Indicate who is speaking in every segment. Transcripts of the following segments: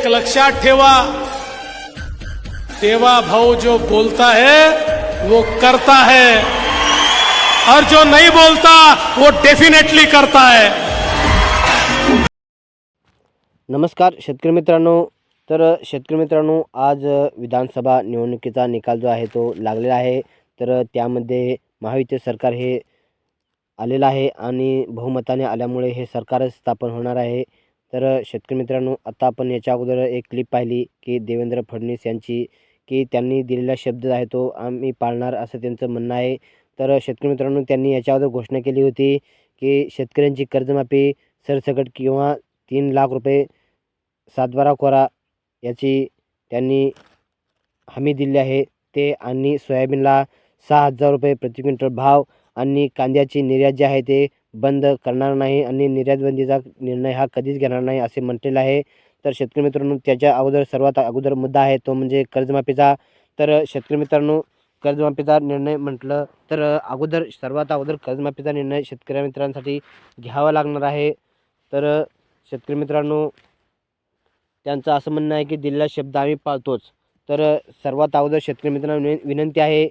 Speaker 1: एक लक्षात ठेवा. देवा भाऊ जो बोलता है वो करता है. और जो नहीं बोलता वो डेफिनेटली करता है.
Speaker 2: नमस्कार शेतकरी मित्रांनो. तर शेतकरी मित्रांनो आज विधानसभा निवडणुकीचा निकाल जो आहे तो लागलेला आहे. तर त्यामध्ये महायुती सरकार हे आलेलं आहे आणि बहुमताने आल्यामुळे हे सरकारच स्थापन होणार आहे. तर शेतकरी मित्रांनो आता आपण याच्या अगोदर एक क्लिप पाहिली की देवेंद्र फडणवीस यांची की त्यांनी दिलेला शब्द आहे तो आम्ही पाळणार असं त्यांचं म्हणणं आहे. तर शेतकरी मित्रांनो त्यांनी याच्या अगोदर घोषणा केली होती की शेतकऱ्यांची कर्जमाफी सरसकट किंवा तीन लाख रुपये सातबारा कोरा याची त्यांनी हमी दिली आहे. ते आणि सोयाबीनला सहा हजार रुपये प्रति क्विंटल भाव आणि कांद्याची निर्यात जी आहे ते बंद करणार नाही आणि निर्यातबंदीचा निर्णय हा कधीच घेणार नाही असे म्हटलेलं आहे. तर शेतकरी मित्रांनो त्याच्या अगोदर सर्वात अगोदर मुद्दा आहे तो म्हणजे कर्जमाफीचा. तर शेतकरी मित्रांनो कर्जमाफीचा निर्णय म्हटलं तर अगोदर सर्वात अगोदर कर्जमाफीचा निर्णय शेतकरी मित्रांसाठी घ्यावा लागणार आहे. तर शेतकरी मित्रांनो त्यांचं असं म्हणणं आहे की दिलेला शब्द आम्ही पाळतोच. तर सर्वात अगोदर शेतकरी मित्रांना विन विनंती आहे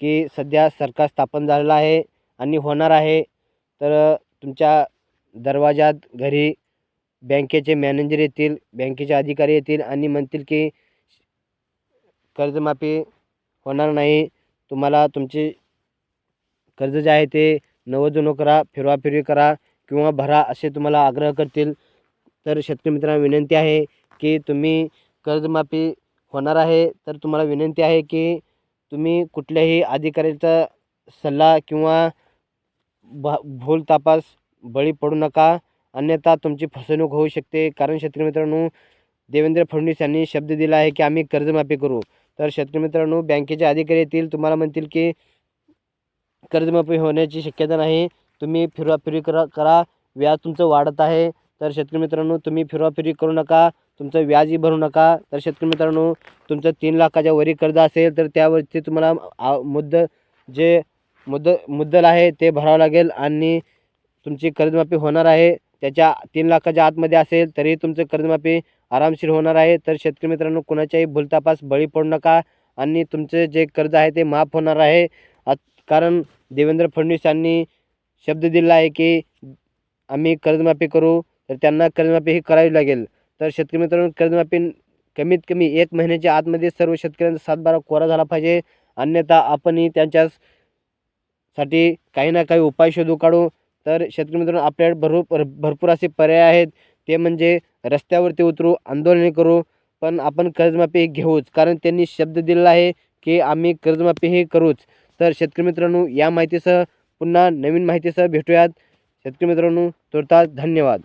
Speaker 2: की सध्या सरकार स्थापन झालेलं आहे. आणि होणार आहे. तर तुमच्या दरवाजात घरी बँकेचे मॅनेजर येतील बँकेचे अधिकारी येतील आणि म्हणतील की कर्जमाफी होणार नाही. तुम्हाला तुमचे कर्ज जे आहे ते नवजुनो करा फिरवाफिरवी करा किंवा भरा असे तुम्हाला आग्रह करतील. तर शेतकरी मित्रांना विनंती आहे की तुम्ही कर्जमाफी होणार आहे. तर तुम्हाला विनंती आहे की तुम्ही कुठल्याही अधिकाऱ्याचा सल्ला किंवा भ भूल तापास बळी पडू नका. अन्यथा तुमची फसवणूक होऊ शकते. कारण शेतकरी मित्रांनो देवेंद्र फडणवीस यांनी शब्द दिला आहे की आम्ही कर्जमाफी करू. तर शेतकरी मित्रांनो बँकेचे अधिकारी येतील तुम्हाला म्हणतील की कर्जमाफी होण्याची शक्यता नाही. तुम्ही फिरवाफिरी करा करा. व्याज तुमचं वाढत आहे. तर शेतकरी मित्रांनो तुम्ही फिरवाफिरी करू नका. तुमचं व्याजही भरू नका. तर शेतकरी मित्रांनो तुमचं तीन लाखाच्या वरी कर्ज असेल तर त्यावरती तुम्हाला आ- मुद्द जे मुद्द मुद्दल आहे ते भरावं लागेल आणि तुमची कर्जमाफी होणार आहे. त्याच्या तीन लाखाच्या आतमध्ये असेल तरी तुमचं कर्जमाफी आरामशीर होणार आहे. तर शेतकरी मित्रांनो कुणाच्याही भूलतापास बळी पडू नका आणि तुमचे जे कर्ज आहे ते माफ होणार आहे. आत- कारण देवेंद्र फडणवीस यांनी शब्द दिला आहे की आम्ही कर्जमाफी करू तर त्यांना कर्जमाफी ही करावी लागेल. तर शेतकरी मित्रांनो कर्जमाफी कमीत कमी एक महिन्याच्या आतमध्ये सर्व शेतकऱ्यांचा सातबारा कोरा झाला पाहिजे. अन्यथा आपणही साठी काही ना काही उपाय शोधू काढू. तर शेतकरी मित्रांनो आपल्याकडे भरपूर भरपूर असे पर्याय आहेत. ते म्हणजे रस्त्यावरती उतरू आंदोलने करू. पण आपण कर्जमाफी घेऊच. कारण त्यांनी शब्द दिलेला आहे की आम्ही कर्जमाफी हे करूच. तर शेतकरी मित्रांनो या माहितीसह पुन्हा नवीन माहितीसह भेटूयात. शेतकरी मित्रांनो तुर्तास धन्यवाद.